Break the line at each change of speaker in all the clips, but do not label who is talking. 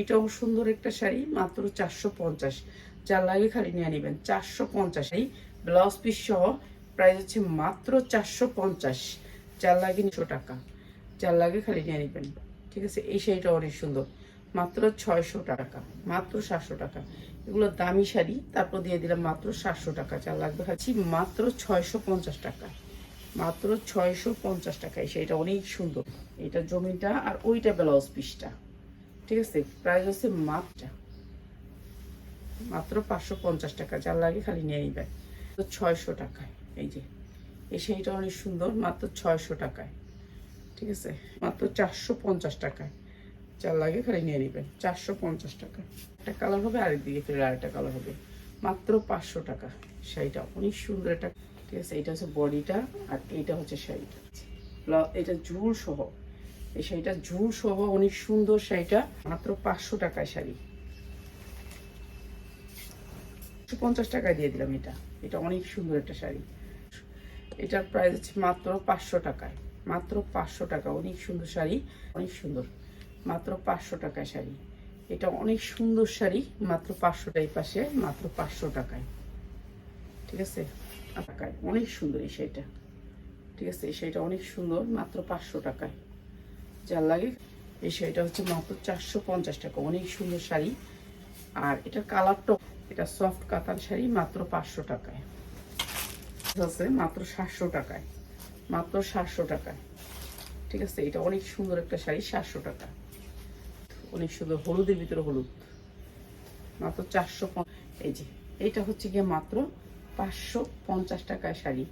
এটাও সুন্দর একটা শাড়ি, মাত্র চারশো পঞ্চাশ। যার লাগে খালি নিয়ে নেবেন, চারশো পঞ্চাশ। এই ব্লাউজ পিস সহ প্রাইস হচ্ছে মাত্র চারশো পঞ্চাশ। যার লাগে নিশো টাকা। যার লাগে খালি নিয়ে নেবেন। ঠিক আছে, এই শাড়িটা অনেক সুন্দর। মাত্র ছয়শো টাকা, মাত্র সাতশো টাকা। এগুলো দামি শাড়ি, তারপর দিয়ে দিলাম মাত্র সাতশো টাকা। যার লাগবে খাচ্ছি মাত্র ছয়শো পঞ্চাশ টাকা। মাত্র ছয়শো পঞ্চাশ টাকায় সেটা অনেক সুন্দর। এটা জমিটা আর ওইটা ব্লাউজ পিসটা ঠিক আছে, প্রাইস হচ্ছে মাপটা মাত্র পাঁচশো পঞ্চাশ টাকা, যার লাগে খালি নিয়ে নিবেন তো ছয়শো টাকায়, এই যে, এই শাড়িটা অনেক সুন্দর, মাত্র ছয়শো টাকায়, ঠিক আছে, মাত্র চারশো পঞ্চাশ টাকায়, যার লাগে খালি নিয়ে নেবেন চারশো পঞ্চাশ টাকা। একটা কালার হবে, আরেক দিকে ফের আরেকটা কালার হবে, মাত্র পাঁচশো টাকা, শাড়িটা অনেক সুন্দর একটা, ঠিক আছে, এটা হচ্ছে বডিটা, আর এইটা হচ্ছে শাড়িটা। এটা ঝুল সহ এই শাড়িটা ঝুল সহ অনেক সুন্দর শাড়িটা। মাত্র পাঁচশো টাকায় শাড়ি। পঞ্চাশ টাকায় দিয়ে দিলাম এটা। এটা অনেক সুন্দর একটা শাড়ি। এটার প্রাইস হচ্ছে মাত্র পাঁচশো টাকায়। মাত্র পাঁচশো টাকা। অনেক সুন্দর শাড়ি। অনেক সুন্দর। মাত্র পাঁচশো টাকায় শাড়ি। এটা অনেক সুন্দর শাড়ি। মাত্র পাঁচশো টাই পাশে, মাত্র পাঁচশো টাকায়। ঠিক আছে? টাকায়। অনেক সুন্দর এই শাড়িটা। ঠিক আছে? এই শাড়িটা অনেক সুন্দর। মাত্র পাঁচশো টাকায়। যার লাগে। এই শাড়িটা হচ্ছে মাত্র চারশো পঞ্চাশ টাকা। অনেক সুন্দর শাড়ি। আর এটার কালারটা, এটা সফট কাতান শাড়ি মাত্র পাঁচশো টাকায়। আছে মাত্র সাতশো টাকায়। মাত্র সাতশো টাকায়। ঠিক আছে, এটা অনেক সুন্দর একটা শাড়ি, সাতশো টাকা। অনেক সুন্দর হলুদের ভিতরে হলুদ। মাত্র চারশো এই যে এটা হচ্ছে গিয়ে মাত্র পাঁচশো পঞ্চাশ টাকায় শাড়ি।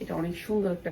এটা অনেক সুন্দর একটা